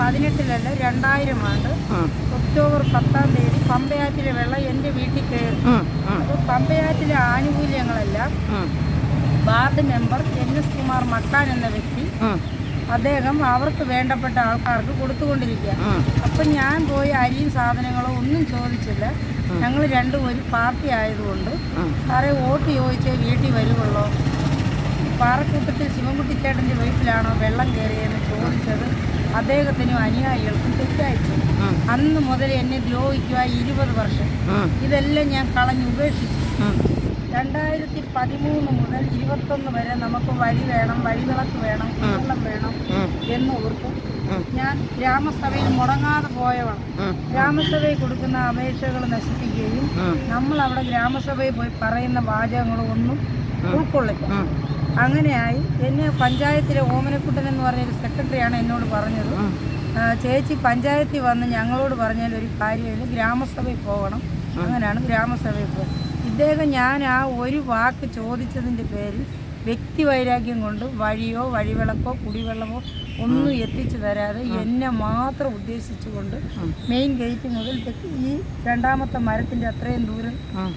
പതിനെട്ടിലല്ല രണ്ടായിരം ആണ്ട്. ഒക്ടോബർ പത്താം തീയതി പമ്പയാറ്റിലെ വെള്ളം എന്റെ വീട്ടിൽ കയറി. അപ്പോൾ പമ്പയാറ്റിലെ ആനുകൂല്യങ്ങളെല്ലാം. Ward member N S Kumar മക്കാൻ എന്ന വ്യക്തി അദ്ദേഹം അവർക്ക് വേണ്ടപ്പെട്ട ആൾക്കാർക്ക് കൊടുത്തുകൊണ്ടിരിക്കുക. അപ്പൊ ഞാൻ പോയി അരിയും സാധനങ്ങളോ ഒന്നും ചോദിച്ചില്ല. ഞങ്ങൾ രണ്ടുപേരും ഒരു പാർട്ടി ആയതുകൊണ്ട്. സാറേ വോട്ട് ചോദിച്ചേ വീട്ടിൽ വരുവുള്ളൂ? പാറക്കൂട്ടത്തിൽ ശിവൻകുട്ടിച്ചേട്ടന്റെ വീട്ടിലാണോ വെള്ളം കയറിയെന്ന് ചോദിച്ചത് അദ്ദേഹത്തിനും അനുയായികൾക്കും തെറ്റായിപ്പോയി ഉം. അന്ന് മുതൽ എന്നെ ദ്രോഹിക്കുക ഇരുപത് വർഷം. ഇതെല്ലാം ഞാൻ കളഞ്ഞു ഉപേക്ഷിച്ചു. രണ്ടായിരത്തി പതിമൂന്ന് മുതൽ ഇരുപത്തൊന്ന് വരെ നമുക്ക് വഴി വേണം വഴിവിളക്ക് വേണം വെള്ളം വേണം എന്ന് ഓർക്കും ഞാൻ ഗ്രാമസഭയിൽ മുടങ്ങാതെ പോയവൾ ഗ്രാമസഭയിൽ കൊടുക്കുന്ന അപേക്ഷകൾ നശിപ്പിക്കുകയും നമ്മൾ അവിടെ ഗ്രാമസഭയിൽ പോയി പറയുന്ന വാചകങ്ങളും ഒന്നും ഉൾക്കൊള്ളില്ല. ഉം, അങ്ങനെയായി. എന്നെ പഞ്ചായത്തിലെ ഓമനക്കുട്ടൻ എന്ന് പറഞ്ഞൊരു സെക്രട്ടറിയാണ് എന്നോട് പറഞ്ഞത്. ചേച്ചി പഞ്ചായത്തിൽ വന്ന് ഞങ്ങളോട് പറഞ്ഞാൽ ഒരു കാര്യമില്ല. ഗ്രാമസഭയിൽ പോകണം. അങ്ങനെയാണ് ഗ്രാമസഭയിൽ പോകുന്നത് ഇദ്ദേഹം ഞാൻ ആ ഒരു വാക്ക് ചോദിച്ചതിന്റെ പേരിൽ വ്യക്തി വൈരാഗ്യം കൊണ്ട് വഴിയോ വഴിവിളക്കോ കുടിവെള്ളമോ ഒന്നും എത്തിച്ചു തരാതെ എന്നെ മാത്രം ഉദ്ദേശിച്ചുകൊണ്ട് മെയിൻ ഗേറ്റ് മുതൽ ഈ രണ്ടാമത്തെ മരത്തിന്റെ അത്രയും ദൂരം.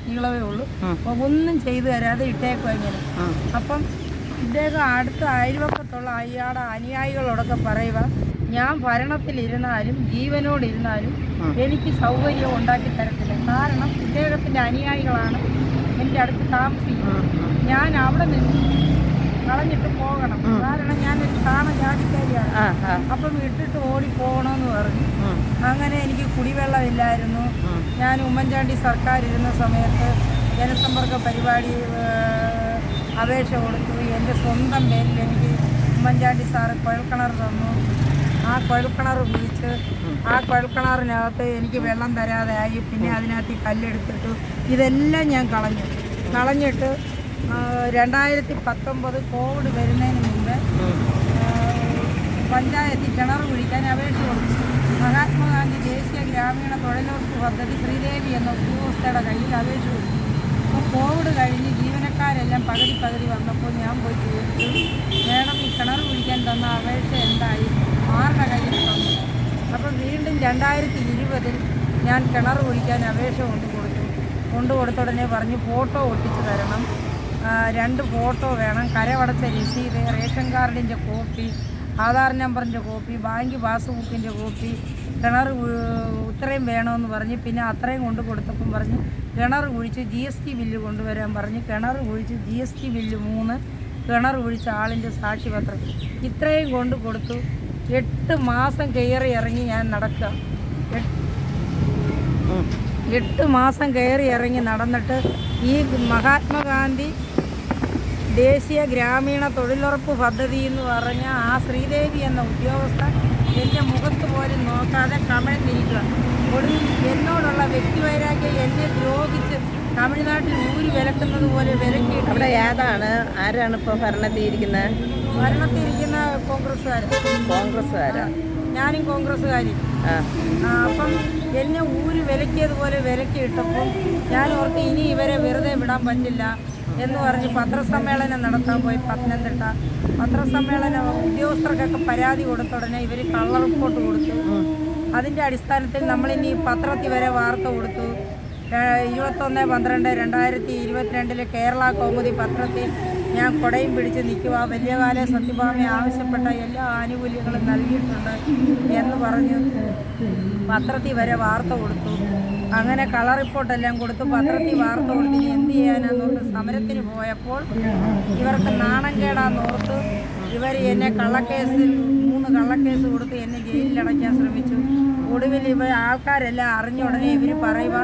നീളവേ ഉള്ളൂ. ഒന്നും ചെയ്തു തരാതെ ഇട്ടേക്കും ഇങ്ങനെ. അപ്പം ഇദ്ദേഹം അടുത്ത അയൽവക്കത്തുള്ള അയാളുടെ അനുയായികളോടൊക്കെ പറയുക ഞാൻ ഭരണത്തിലിരുന്നാലും ജീവനോടിരുന്നാലും എനിക്ക് സൗകര്യം ഉണ്ടാക്കി തരത്തില്ല. കാരണം ഇദ്ദേഹത്തിന്റെ അനുയായികളാണ് എന്റെ അടുത്ത് താമസിക്കുന്നത്. ഞാൻ അവിടെ നിന്ന് കളഞ്ഞിട്ട് പോകണം. കാരണം ഞാനൊരു കാണ ജാതിക്കാരിയാണ് ആ, ആ, അപ്പം ഇട്ടിട്ട് ഓടി പോകണമെന്ന് പറഞ്ഞു അങ്ങനെ എനിക്ക് കുടിവെള്ളമില്ലായിരുന്നു. ഞാൻ ഉമ്മൻചാണ്ടി സർക്കാർ ഇരുന്ന സമയത്ത് ജനസമ്പർക്ക പരിപാടി അപേക്ഷ കൊടുത്തു. എന്റെ സ്വന്തം പേരിൽ എനിക്ക് ഉമ്മൻചാണ്ടി സാറ് കുഴൽക്കിണർ തന്നു. ആ കുഴൽക്കിണർ ഉപയോഗിച്ച് ആ കുഴൽക്കിണറിനകത്ത് എനിക്ക് വെള്ളം തരാതെ ആയി. പിന്നെ അതിനകത്ത് കല്ലെടുത്തിട്ടു ഇതെല്ലാം ഞാൻ കളഞ്ഞു. കളഞ്ഞിട്ട് രണ്ടായിരത്തി പത്തൊമ്പത് കോവിഡ് വരുന്നതിന് മുമ്പ് പഞ്ചായത്തിൽ കിണർ കുഴിക്കാൻ അപേക്ഷ കൊടുത്തു. മഹാത്മാഗാന്ധി ദേശീയ ഗ്രാമീണ തൊഴിലുറപ്പ് പദ്ധതി ശ്രീദേവി എന്ന ഉദ്യോഗസ്ഥയുടെ കയ്യിൽ അപേക്ഷ കൊടുത്തു. അപ്പോൾ കോവിഡ് കഴിഞ്ഞ് ജീവനക്കാരെല്ലാം പകുതി പകുതി വന്നപ്പോൾ ഞാൻ പോയി ചോദിച്ചു മേഡം ഈ കിണർ കുഴിക്കാൻ തന്ന അപേക്ഷ എന്തായി? ആരുടെ കയ്യിൽ തന്നു. അപ്പോൾ വീണ്ടും രണ്ടായിരത്തി ഇരുപതിൽ ഞാൻ കിണർ കുഴിക്കാൻ അപേക്ഷ കൊണ്ടു കൊടുത്തു. കൊണ്ടു ഉടനെ പറഞ്ഞു ഫോട്ടോ ഒട്ടിച്ചു തരണം. രണ്ട് ഫോട്ടോ വേണം. കരവടച്ച രസീത് റേഷൻ കാർഡിന്റെ കോപ്പി ആധാർ നമ്പറിന്റെ കോപ്പി ബാങ്ക് പാസ്ബുക്കിന്റെ കോപ്പി കിണർ ഇത്രയും വേണമെന്ന് പറഞ്ഞ് പിന്നെ അത്രയും കൊണ്ട് കൊടുത്തപ്പം പറഞ്ഞ് കിണർ കുഴിച്ച് ജി എസ് ടി ബില്ല് കൊണ്ടുവരാൻ പറഞ്ഞ് കിണർ കുഴിച്ച് ജി എസ് ടി ബില്ല് മൂന്ന് കിണർ കുഴിച്ച ആളിന്റെ സാക്ഷിപത്രം. ഇത്രയും കൊണ്ട് കൊടുത്തു. എട്ട് മാസം കയറി ഇറങ്ങി ഞാൻ നടക്കുക. എട്ട് മാസം കയറി ഇറങ്ങി നടന്നിട്ട് ഈ മഹാത്മാഗാന്ധി ദേശീയ ഗ്രാമീണ തൊഴിലുറപ്പ് പദ്ധതി എന്ന് പറഞ്ഞ ആ ശ്രീദേവി എന്ന ഉദ്യോഗസ്ഥ എന്റെ മുഖത്ത് പോലും നോക്കാതെ കമിഴ്ന്നിരിക്കുക ഒടുവിൽ എന്നോടുള്ള വ്യക്തിവൈരാഗ്യം എന്നെ ദ്രോഹിച്ച് തമിഴ്നാട്ടിൽ ഊര് വിലക്കുന്നത് പോലെ വിലക്കിയിട്ട് അവിടെ ഏതാണ്? ആരാണ് ഇപ്പോൾ ഭരണത്തിൽ ഇരിക്കുന്നത് ഭരണത്തിരിക്കുന്ന കോൺഗ്രസ്സുകാർ കോൺഗ്രസ്സുകാരാ ഞാനും കോൺഗ്രസ്സുകാരി. അപ്പം എന്നെ ഊര് വിലക്കിയതുപോലെ വിലക്കി ഇട്ടപ്പോൾ ഞാൻ ഓർത്ത് ഇനി ഇവരെ വെറുതെ വിടാൻ പറ്റില്ല. എന്ന് പറഞ്ഞ് പത്രസമ്മേളനം നടത്താൻ പോയി പത്തനംതിട്ട. പത്രസമ്മേളനം ഉദ്യോഗസ്ഥർക്കൊക്കെ പരാതി കൊടുത്ത ഉടനെ ഇവർ കള്ള റിപ്പോർട്ട് കൊടുത്തു. അതിന്റെ അടിസ്ഥാനത്തിൽ നമ്മളിനി പത്രത്തിൽ വരെ വാർത്ത കൊടുത്തു. ഇരുപത്തൊന്ന് പന്ത്രണ്ട് രണ്ടായിരത്തി ഇരുപത്തിരണ്ടിലെ കേരള കൗമുദി പത്രത്തിൽ ഞാൻ കൊടയും പിടിച്ച് നിൽക്കുക വലിയകാല സത്യഭാമി ആവശ്യപ്പെട്ട എല്ലാ ആനുകൂല്യങ്ങളും നൽകിയിട്ടുണ്ട് എന്ന് പറഞ്ഞു പത്രത്തിൽ വരെ വാർത്ത കൊടുത്തു. അങ്ങനെ കളർ റിപ്പോർട്ടെല്ലാം കൊടുത്ത് പത്രത്തിൽ വാർത്ത കൊടുത്ത് എന്ത് ചെയ്യാനാന്നോർത്ത് സമരത്തിന് പോയപ്പോൾ ഇവർക്ക് നാണം കേടാന്നോർത്ത് ഇവർ എന്നെ കള്ളക്കേസിൽ മൂന്ന് കള്ളക്കേസ് കൊടുത്ത് എന്നെ ജയിലിലടയ്ക്കാൻ ശ്രമിച്ചു. ഒടുവിൽ ഇവ ആൾക്കാരെല്ലാം അറിഞ്ഞ ഉടനെ ഇവർ പറയുക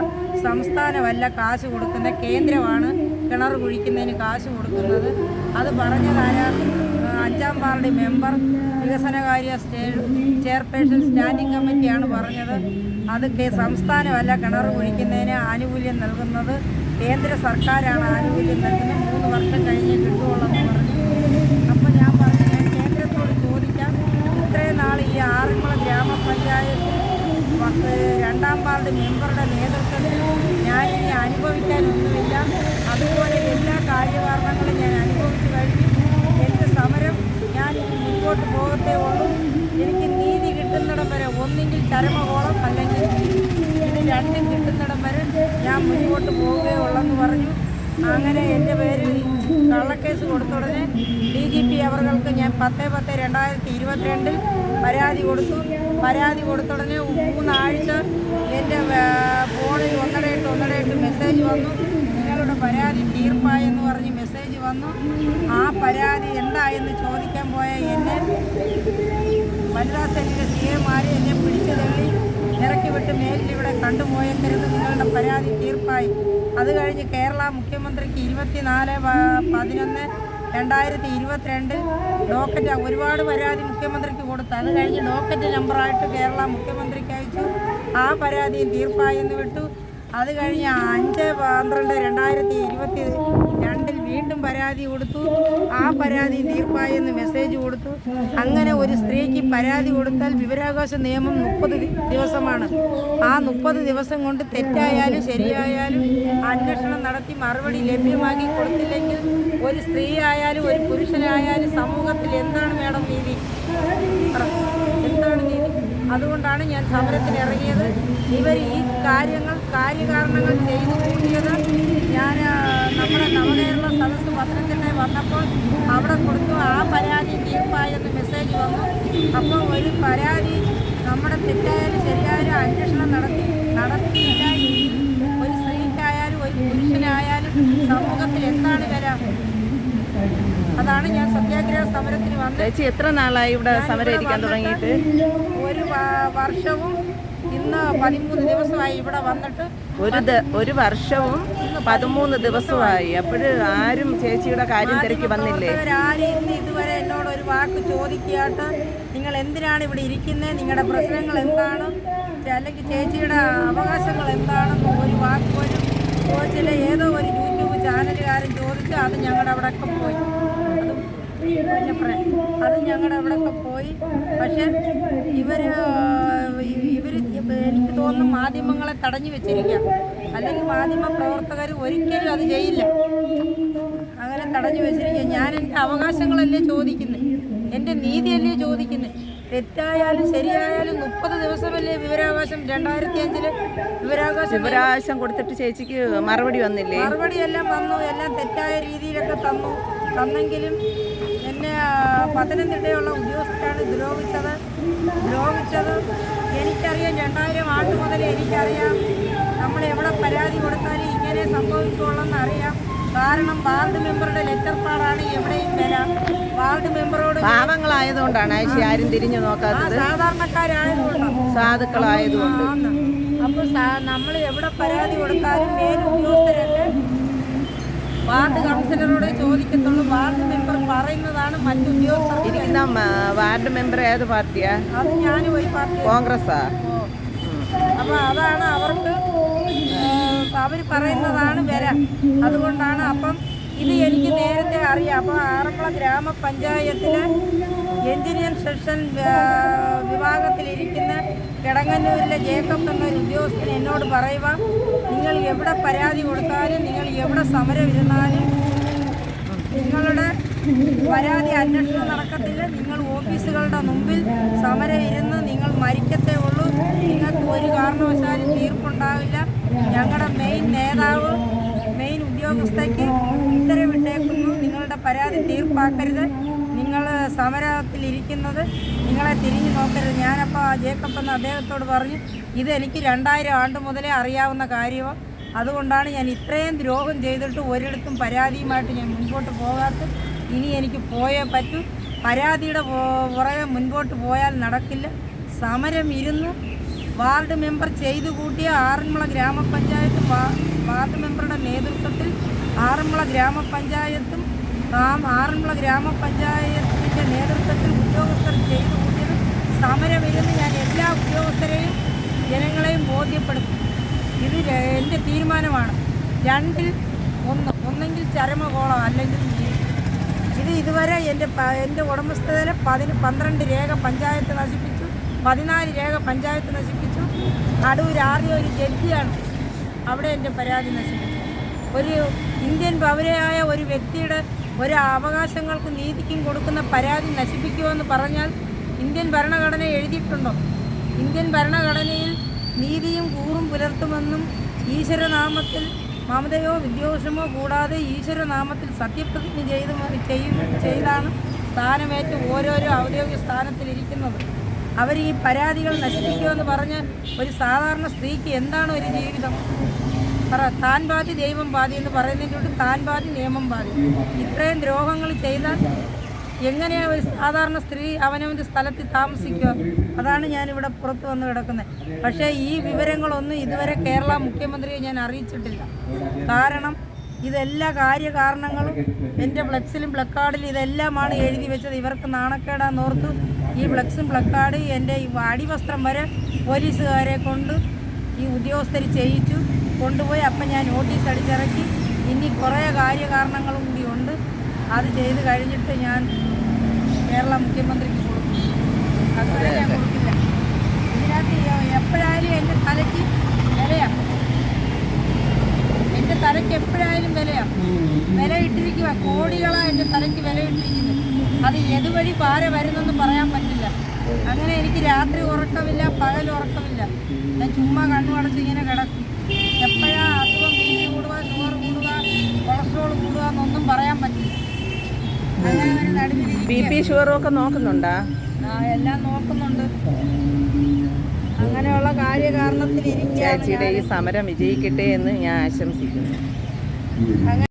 സംസ്ഥാനമല്ല കാശ് കൊടുക്കുന്ന കേന്ദ്രമാണ് കിണർ കുഴിക്കുന്നതിന് കാശ് കൊടുക്കുന്നത്. അത് പറഞ്ഞതായ ആ, അഞ്ചാം വാർഡ് മെമ്പർ വികസനകാര്യ ചെയർപേഴ്സൺ സ്റ്റാൻഡിംഗ് കമ്മിറ്റിയാണ് പറഞ്ഞത്. അത് സംസ്ഥാനമല്ല കിണർ കുഴിക്കുന്നതിന് ആനുകൂല്യം നൽകുന്നത് കേന്ദ്ര സർക്കാരാണ് ആനുകൂല്യം നൽകുന്നത്. മൂന്ന് വർഷം കഴിഞ്ഞ് കിട്ടുകയുള്ളതെന്ന് പറഞ്ഞു. അപ്പോൾ ഞാൻ പറഞ്ഞു ഞാൻ കേന്ദ്രത്തോട് ചോദിക്കാം. ഇത്രയും നാൾ ഈ ആറന്മുള ഗ്രാമപഞ്ചായത്ത് രണ്ടാം വാർഡ് മെമ്പറുടെ നേതൃത്വത്തിൽ ഞാനിനി അനുഭവിക്കാനൊന്നുമില്ല അതുപോലെ എല്ലാ കാര്യകാരണങ്ങളും ഞാൻ അനുഭവിച്ചു കഴിഞ്ഞു. ഞാൻ ഇനി മുൻപോട്ട് പോകത്തേ ഉള്ളൂ. എനിക്ക് നീതി കിട്ടുന്നിടം വരെ ഒന്നെങ്കിൽ ചരമകോളം അല്ലെങ്കിൽ ഇത് രണ്ടും കിട്ടുന്നിടം വരെ ഞാൻ മുൻപോട്ട് പോവുകയുള്ളെന്ന് പറഞ്ഞു. അങ്ങനെ എന്റെ പേരിൽ കള്ളക്കേസ് കൊടുത്തുടനെ ഡി ജി പി അവർക്ക് ഞാൻ പത്ത് പത്ത് രണ്ടായിരത്തി ഇരുപത്തിരണ്ടിൽ പരാതി കൊടുത്തു. പരാതി കൊടുത്തുടനെ മൂന്നാഴ്ച എന്റെ ഫോണിൽ ഒന്നരയിട്ട് ഒന്നരയിട്ട് മെസ്സേജ് വന്നു. നിങ്ങളുടെ പരാതി തീർപ്പായെന്ന് പറഞ്ഞ് മെസ്സേജ് വന്നു. ആ പരാതി എന്തായെന്ന് ചോദിക്കാൻ പോയ എന്നെ വനിതാ സെല്ലിലെ സി എമാരെ എന്നെ പിടിച്ചു തള്ളി ഇറക്കി വിട്ട് മേലിൽ ഇവിടെ കണ്ടുപോയേക്കരുത്. നിങ്ങളുടെ പരാതി തീർപ്പായി. അത് കഴിഞ്ഞ് കേരള മുഖ്യമന്ത്രിക്ക് ഇരുപത്തിനാല് പതിനൊന്ന് രണ്ടായിരത്തി ഇരുപത്തിരണ്ട് ഡോക്കറ്റ് ഒരുപാട് പരാതി മുഖ്യമന്ത്രിക്ക് കൊടുത്തു. അത് കഴിഞ്ഞ് ഡോക്കറ്റ് നമ്പറായിട്ട് കേരള മുഖ്യമന്ത്രിക്ക് അയച്ചു. ആ പരാതിയും തീർപ്പായി എന്ന് വിട്ടു. അത് കഴിഞ്ഞ് അഞ്ച് പന്ത്രണ്ട് രണ്ടായിരത്തി ഇരുപത്തി രണ്ടിൽ വീണ്ടും പരാതി കൊടുത്തു. ആ പരാതി തീർപ്പായി എന്ന് മെസ്സേജ് കൊടുത്തു. അങ്ങനെ ഒരു സ്ത്രീക്ക് പരാതി കൊടുത്താൽ വിവരാവകാശ നിയമം മുപ്പത് ദിവസമാണ്. ആ മുപ്പത് ദിവസം കൊണ്ട് തെറ്റായാലും ശരിയായാലും അന്വേഷണം നടത്തി മറുപടി ലഭ്യമാക്കി കൊടുത്തില്ലെങ്കിൽ ഒരു സ്ത്രീ ആയാലും ഒരു പുരുഷനായാലും സമൂഹത്തിൽ എന്താണ് മേഡം നീതി അതുകൊണ്ടാണ് ഞാൻ സമരത്തിന് ഇറങ്ങിയത്. ഇവർ ഈ കാര്യങ്ങൾ കാര്യകാരണങ്ങൾ ചെയ്തു കൂട്ടിയത്. ഞാൻ നമ്മുടെ നവകേരള സദസ്സ് പത്രത്തിന്റെ വന്നപ്പോൾ അവിടെ കൊടുത്തു. ആ പരാതി തീർപ്പായെന്ന് മെസ്സേജ് വന്നു. അപ്പോൾ ഒരു പരാതി നമ്മുടെ തെറ്റായാലും ശരിയായാലും അന്വേഷണം നടത്തി നടത്തിയില്ല എങ്കിൽ ഒരു സ്ത്രീക്കായാലും ഒരു പുരുഷനായാലും സമൂഹത്തിൽ എന്താണ് വരാം അതാണ് ഞാൻ സത്യാഗ്രഹ സമരത്തിന് വന്നത്. ചേച്ചി എത്ര നാളായി ഇവിടെ സമരം തുടങ്ങിയിട്ട്? ഒരു വർഷവും ഇന്ന് പതിമൂന്ന് ദിവസമായി ഇവിടെ വന്നിട്ട് ഒരു ഒരു വർഷവും പതിമൂന്ന് ദിവസമായി. അപ്പോഴ് ആരും ചേച്ചിയുടെ കാര്യം തിരക്കി വന്നില്ലേ? ആരും ഇന്ന് ഇതുവരെ എന്നോട് ഒരു വാക്ക് ചോദിക്കാട്ട് നിങ്ങൾ എന്തിനാണ് ഇവിടെ ഇരിക്കുന്നത് നിങ്ങളുടെ പ്രശ്നങ്ങൾ എന്താണ്? അല്ലെങ്കിൽ ചേച്ചിയുടെ അവകാശങ്ങൾ എന്താണെന്ന് ഒരു വാക്ക് പോലും ചോദിച്ചില്ല ഏതോ ഒരു യൂട്യൂബ് ചാനലുകാരൻ ചോദിച്ചു അത് ഞങ്ങളുടെ അവിടെയൊക്കെ പോയി. അത് ഞങ്ങളുടെ അവിടെയൊക്കെ പോയി. പക്ഷെ ഇവർ ഇവർ എനിക്ക് തോന്നുന്നു മാധ്യമങ്ങളെ തടഞ്ഞു വെച്ചിരിക്കുക അല്ലെങ്കിൽ മാധ്യമ പ്രവർത്തകർ ഒരിക്കലും അത് ചെയ്യില്ല. അങ്ങനെ തടഞ്ഞു വെച്ചിരിക്കുക ഞാൻ എന്റെ അവകാശങ്ങളല്ലേ ചോദിക്കുന്നത് എന്റെ നീതിയല്ലേ ചോദിക്കുന്നത് തെറ്റായാലും ശരിയായാലും മുപ്പത് ദിവസമല്ലേ വിവരാവകാശം? രണ്ടായിരത്തി അഞ്ചിൽ വിവരാവകാശം വിവരാവകാശം കൊടുത്തിട്ട് ചേച്ചിക്ക് മറുപടി വന്നില്ലേ? മറുപടി എല്ലാം വന്നു. എല്ലാം തെറ്റായ രീതിയിലൊക്കെ തന്നു. തന്നെങ്കിലും എന്നെ പത്തനംതിട്ടയുള്ള ഉദ്യോഗസ്ഥരാണ് ദ്രോഹിച്ചത്. ദ്രോഹിച്ചത് എനിക്കറിയാം രണ്ടായിരം ആണ്ട് മുതൽ എനിക്കറിയാം നമ്മൾ എവിടെ പരാതി കൊടുത്താലും ഇങ്ങനെ സംഭവിക്കുള്ളെന്ന് അറിയാം. കാരണം വാർഡ് മെമ്പറുടെ ലെറ്റർ പാടാണ് എവിടെയും വരാം വാർഡ് മെമ്പറോട് പാവങ്ങളായതുകൊണ്ടാണ് ആഴ്ച ആരും തിരിഞ്ഞു നോക്കാത്തത്. സാധാരണക്കാരായതുകൊണ്ടാണ് സാധുക്കളായതുകൊണ്ട്. അപ്പോൾ നമ്മൾ എവിടെ പരാതി കൊടുത്താലും മേലുദ്യോഗസ്ഥരൊക്കെ വാർഡ് കൗൺസിലറോട് ചോദിക്കത്തുള്ളൂ. വാർഡ് മെമ്പർ പറയുന്നതാണ് മറ്റു ഇരിക്കുന്ന വാർഡ് മെമ്പർ ഏത് പാർട്ടിയാ? അത് ഞാനും ഒരു പാർട്ടി കോൺഗ്രസ്സാ? അപ്പോൾ അതാണ് അവർക്ക് അവർ പറയുന്നതാണ് വില. അതുകൊണ്ടാണ് അപ്പം ഇത് എനിക്ക് നേരത്തെ അറിയാം. അപ്പോൾ ആറന്മുള ഗ്രാമപഞ്ചായത്തിലെ എഞ്ചിനീയർ സെക്ഷൻ വിഭാഗത്തിലിരിക്കുന്ന കിടങ്ങന്നൂരിലെ ജേക്കബ് എന്നൊരു ഉദ്യോഗസ്ഥൻ എന്നോട് പറയുക നിങ്ങൾ എവിടെ പരാതി കൊടുത്താലും നിങ്ങൾ എവിടെ സമരം ഇരുന്നാലും നിങ്ങളുടെ പരാതി അന്വേഷണം നടക്കത്തില്ല. നിങ്ങൾ ഓഫീസുകളുടെ മുമ്പിൽ സമരം ഇരുന്ന് നിങ്ങൾ മരിക്കത്തേ ഉള്ളൂ. നിങ്ങൾക്ക് ഒരു കാരണവശാലും തീർപ്പുണ്ടാവില്ല. ഞങ്ങളുടെ മെയിൻ നേതാവ് മെയിൻ ഉദ്യോഗസ്ഥയ്ക്ക് ഉത്തരവിട്ടേക്കുന്നു. നിങ്ങളുടെ പരാതി തീർപ്പാക്കരുത്. നിങ്ങൾ സമരത്തിലിരിക്കുന്നത് നിങ്ങളെ തിരിഞ്ഞു നോക്കരുത്. ഞാനപ്പോൾ ആ ജേക്കബ് എന്ന് അദ്ദേഹത്തോട് പറഞ്ഞു ഇതെനിക്ക് രണ്ടായിരം ആണ്ട് മുതലേ അറിയാവുന്ന കാര്യമാണ് അതുകൊണ്ടാണ് ഞാൻ ഇത്രയും ദ്രോഹം ചെയ്തിട്ട് ഒരിടത്തും പരാതിയുമായിട്ട് ഞാൻ മുൻപോട്ട് പോകാത്ത ഇനി എനിക്ക് പോയേ പറ്റൂ. പരാതിയുടെ പുറകെ മുൻപോട്ട് പോയാൽ നടക്കില്ല. സമരം ഇരുന്ന്. വാർഡ് മെമ്പർ ചെയ്തു കൂട്ടിയ ആറന്മുള ഗ്രാമപഞ്ചായത്ത് വാർഡ് മെമ്പറുടെ നേതൃത്വത്തിൽ ആറന്മുള ഗ്രാമപഞ്ചായത്തും ആറന്മുള ഗ്രാമപഞ്ചായത്തിന്റെ നേതൃത്വത്തിൽ ഉദ്യോഗസ്ഥർ ചെയ്തു കൂട്ടിയത് സമരമില്ലെന്ന് ഞാൻ എല്ലാ ഉദ്യോഗസ്ഥരെയും ജനങ്ങളെയും ബോധ്യപ്പെടുത്തും. ഇത് എന്റെ തീരുമാനമാണ്. രണ്ടിൽ ഒന്ന് ഒന്നെങ്കിൽ ചരമകോളം അല്ലെങ്കിൽ. ഇത് ഇതുവരെ എന്റെ എന്റെ ഉടമസ്ഥതയിലെ പതിന് പന്ത്രണ്ട് രേഖ പഞ്ചായത്ത് നശിപ്പിച്ചു പതിനാല് രേഖ പഞ്ചായത്ത് നശിപ്പിച്ചു. അടൂർ ഒരു ജഡ്ജിയാണ്. അവിടെ എന്റെ പരാതി നശിപ്പിച്ചു. ഒരു ഇന്ത്യൻ പൗരയായ ഒരു വ്യക്തിയുടെ ഒരു അവകാശങ്ങൾക്കും നീതിക്കും കൊടുക്കുന്ന പരാതി നശിപ്പിക്കുമെന്ന് പറഞ്ഞാൽ ഇന്ത്യൻ ഭരണഘടന എഴുതിയിട്ടുണ്ടോ? ഇന്ത്യൻ ഭരണഘടനയിൽ നീതിയും കൂറും പുലർത്തുമെന്നും ഈശ്വരനാമത്തിൽ മമതയോ വിദ്വേഷമോ കൂടാതെ ഈശ്വരനാമത്തിൽ സത്യപ്രതിജ്ഞ ചെയ്ത് ചെയ്താണ് സ്ഥാനമേറ്റ് ഓരോരോ ഔദ്യോഗിക സ്ഥാനത്തിലിരിക്കുന്നത്. അവർ ഈ പരാതികൾ നശിപ്പിക്കുമെന്ന് പറഞ്ഞ് ഒരു സാധാരണ സ്ത്രീക്ക് എന്താണ് ഒരു ജീവിതം? പറ താൻ ബാധി ദൈവം ബാധി എന്ന് പറയുന്നതിനോട് താൻ ബാധി നിയമം ബാധി ഇത്രയും ദ്രോഹങ്ങൾ ചെയ്താൽ എങ്ങനെയാണ് ഒരു സാധാരണ സ്ത്രീ അവനവന്റെ സ്ഥലത്ത് താമസിക്കുക? അതാണ് ഞാനിവിടെ പുറത്ത് വന്ന് കിടക്കുന്നത്. പക്ഷേ ഈ വിവരങ്ങളൊന്നും ഇതുവരെ കേരള മുഖ്യമന്ത്രിയെ ഞാൻ അറിയിച്ചിട്ടില്ല. കാരണം ഇതെല്ലാ കാര്യകാരണങ്ങളും എന്റെ ഫ്ലെക്സിലും പ്ലക്കാർഡിലും ഇതെല്ലാമാണ് എഴുതി വെച്ചത്. ഇവർക്ക് നാണക്കേടാന്നോർത്ത് ഈ ഫ്ലക്സും പ്ലക്കാർഡ് എന്റെ ഈ അടിവസ്ത്രം വരെ പോലീസുകാരെ കൊണ്ട് ഈ ഉദ്യോഗസ്ഥർ ചെയ്യിച്ചു. കൊണ്ടുപോയി അപ്പം ഞാൻ നോട്ടീസ് അടിച്ചിറക്കി. ഇനി കുറേ കാര്യകാരണങ്ങളും കൂടി ഉണ്ട്. അത് ചെയ്ത് കഴിഞ്ഞിട്ട് ഞാൻ കേരള മുഖ്യമന്ത്രിക്ക് കൊടുക്കും. അതുവരെ ഞാൻ കൊടുക്കില്ല. ഇതിനകത്ത് എപ്പോഴായാലും എന്റെ തലയ്ക്ക് വിലയാണ് എന്റെ തലയ്ക്ക് എപ്പോഴായാലും വിലയാണ് വില ഇട്ടിരിക്കുക കോടികളാണ് എന്റെ തലയ്ക്ക് വില ഇട്ടിരിക്കുന്നത് അത് ഏതുവഴി പാര വരുന്നെന്ന് പറയാൻ പറ്റില്ല. അങ്ങനെ എനിക്ക് രാത്രി ഉറക്കമില്ല പകൽ ഉറക്കമില്ല. ഞാൻ ചുമ്മാ കണ്ണു അടച്ച് ഇങ്ങനെ കിടക്കും. എപ്പോഴാ അസുഖം ബി പി കൂടുക ഷുഗർ കൂടുക കൊളസ്ട്രോൾ കൂടുക എന്നൊന്നും പറയാൻ പറ്റില്ല. അങ്ങനെ ഒരു ബി പി ഷുഗറും ഒക്കെ നോക്കുന്നുണ്ടാ? ആ എല്ലാം നോക്കുന്നുണ്ട്. അങ്ങനെയുള്ള കാര്യകാരണത്തിൽ ചേച്ചിയുടെ ഈ സമരം വിജയിക്കട്ടെ എന്ന് ഞാൻ ആശംസിക്കുന്നു. അങ്ങനെ